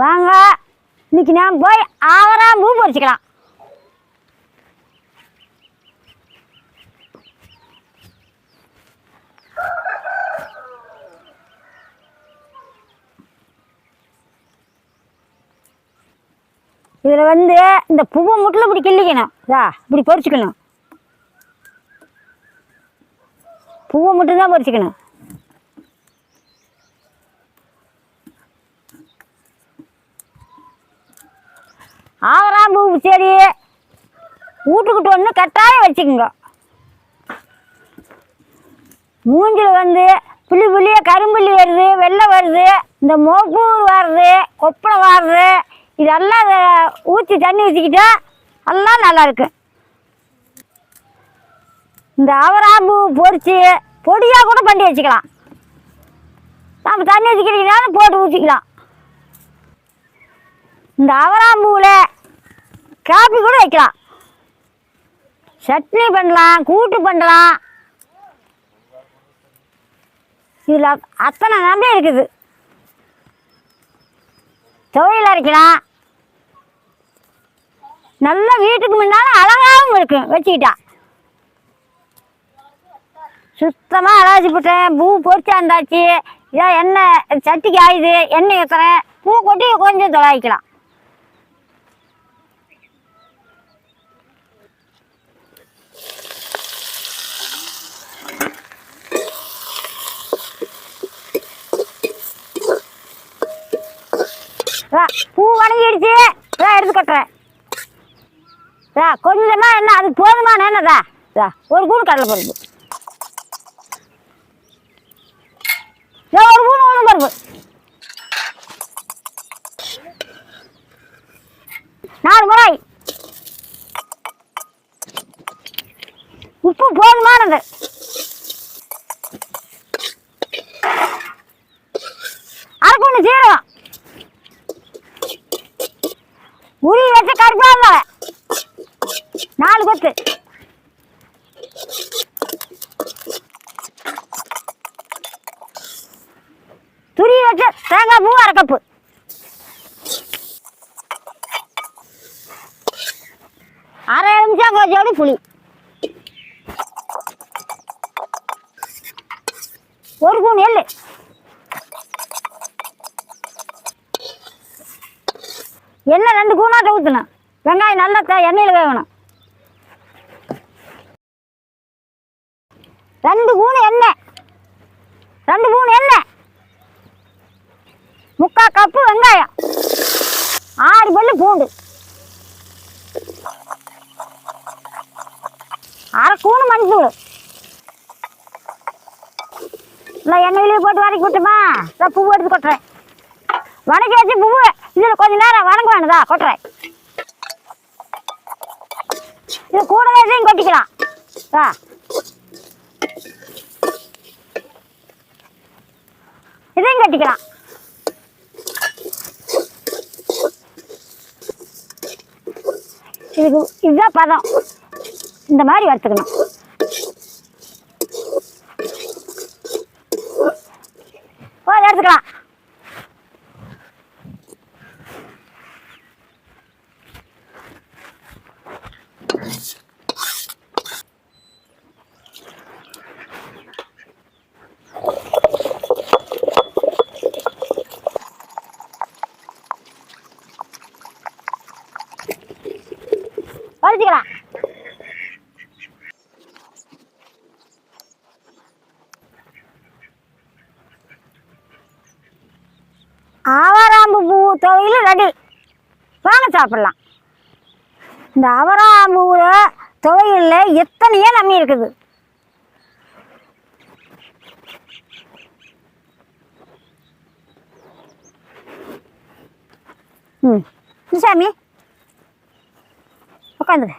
வாங்க. இன்னைக்கு நான் போய் ஆவரா பூ பறிச்சுக்கலாம் இதில் வந்து இந்த பூவை முட்டில் இப்படி கிள்ளிக்கணும். இதா இப்படி பொறிச்சிக்கணும் பூவை மட்டும்தான் பொரிச்சுக்கணும். ஆவராம் பூ செடி. வீட்டுக்கிட்ட ஒன்று கட்டாயம் வச்சுக்கோங்க. மூஞ்சில் வந்து புள்ளி புள்ளிய கரும்புள்ளி வருது வெள்ளை வருது இந்த மோப்பூர் வருது கொப்பளை வருது. இதெல்லாம் ஊற்றி தண்ணி ஊற்றிக்கிட்டா எல்லாம் நல்லாயிருக்கு இந்த அவராம்பூ பொறிச்சு பொடியாக கூட பண்ணி வச்சுக்கலாம். நம்ம தண்ணி ஊற்றிக்கிறீங்கனாலும் போட்டு ஊற்றிக்கலாம் இந்த அவராம்பூவில் காப்பி கூட வைக்கலாம். சட்னி பண்ணலாம் கூட்டு பண்ணலாம். இதில் அத்தனை நம்பி இருக்குது. துவையல் அரைக்கலாம் நல்ல வீட்டுக்கு முன்னால் அழகாகவும் இருக்கும் வச்சுக்கிட்டா. சுத்தமாக அலசி போட்டேன். பூ பொறிச்சாந்தாச்சு இதான் எண்ணெய் சட்டிக்கு ஆயுது எண்ணெய் ஏற்றுறேன் பூ கொட்டி கொஞ்சம் தொலாய்க்கலாம். பூ வணங்கிடுச்சு. இதான் எடுத்து கொட்டுறேன். ரா கொஞ்சமா என்ன அது போதுமான என்னதா ரா ஒரு கூணு கடலை பருப்பு. இதோ ஒரு கூணு உளுந்து பருப்பு. நாலு முறை. உப்பு போதுமானது. வச்ச தேங்காய் அரை கப்பு. அரை நிமிஷம் கொஞ்சோடு புளி. ஒரு கூண் எள்ளு எண்ணெய் ரெண்டு கூணாட்ட ஊற்றணும் வெங்காயம் நல்லா த எண்ணெயில் வேகணும். ரெண்டு கூணு எண்ணெய். ரெண்டு கூணு எண்ணெய். முக்கால் கப்பு வெங்காயம். ஆறு பல்லு பூண்டு. அரை கூணு மஞ்சள் இல்லை எண்ணெயிலே போட்டு வதக்கி விட்டுமா? நான் பூ எடுத்து கொட்டுறேன். வணக்கி வச்சு பூ இதில் கொஞ்ச நேரம் வணங்க வேணுதா கொட்டுறேன். இது கூட இதையும் கொட்டிக்கலாம். ஆ இதையும் கட்டிக்கலாம். இதுக்கு இதுதான் பதம். இந்த மாதிரி வறுத்துக்கணும். ஆவாராம்பு பூ துவையில் ரெடி. வாங்க சாப்பிட்லாம். இந்த அவராம்பூவில் துவையில் எத்தனையோ நம்பி இருக்குது. ம் சாமி. உட்காந்துரு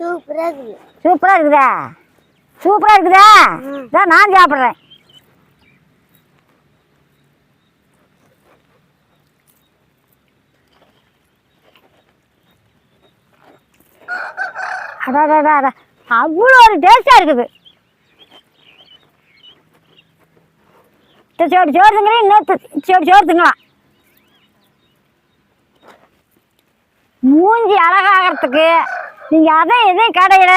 சூப்பரா இருக்குது. சூப்பராக இருக்குதா? இதான் நான் சாப்பிட்றேன். அடாடாடா அவ்வளோ ஒரு டேஸ்டாக இருக்குது. சோறு சோறு திங்களே இன்னொரு சோறு சோறு திங்கலாம் மூஞ்சி அழகாகிறதுக்கு நீங்கள் அதை எதுவும் கடையில்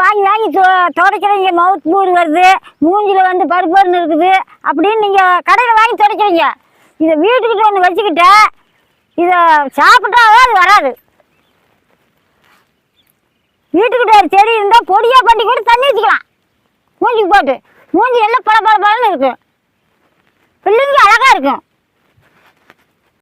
வாங்கி வாங்கி தொ துடைக்கிறீங்க மவுத் பூர் வருது மூஞ்சியில் வந்து பருப்பருன்னு இருக்குது அப்படின்னு நீங்கள் கடையில் வாங்கி துடைக்கிறீங்க. இதை வீட்டுக்கிட்ட ஒன்று வச்சுக்கிட்டா இதை சாப்பிட்டாவே அது வராது. வீட்டுக்கிட்ட ஒரு செடி இருந்தால் பொடியாக பண்ணி கூட தண்ணி ஊற்றிக்கலாம் மூஞ்சிக்கு போட்டு. மூஞ்சி எல்லாம் பல பல பலன்னு இருக்கும். பிள்ளைங்க அழகாக இருக்கும்.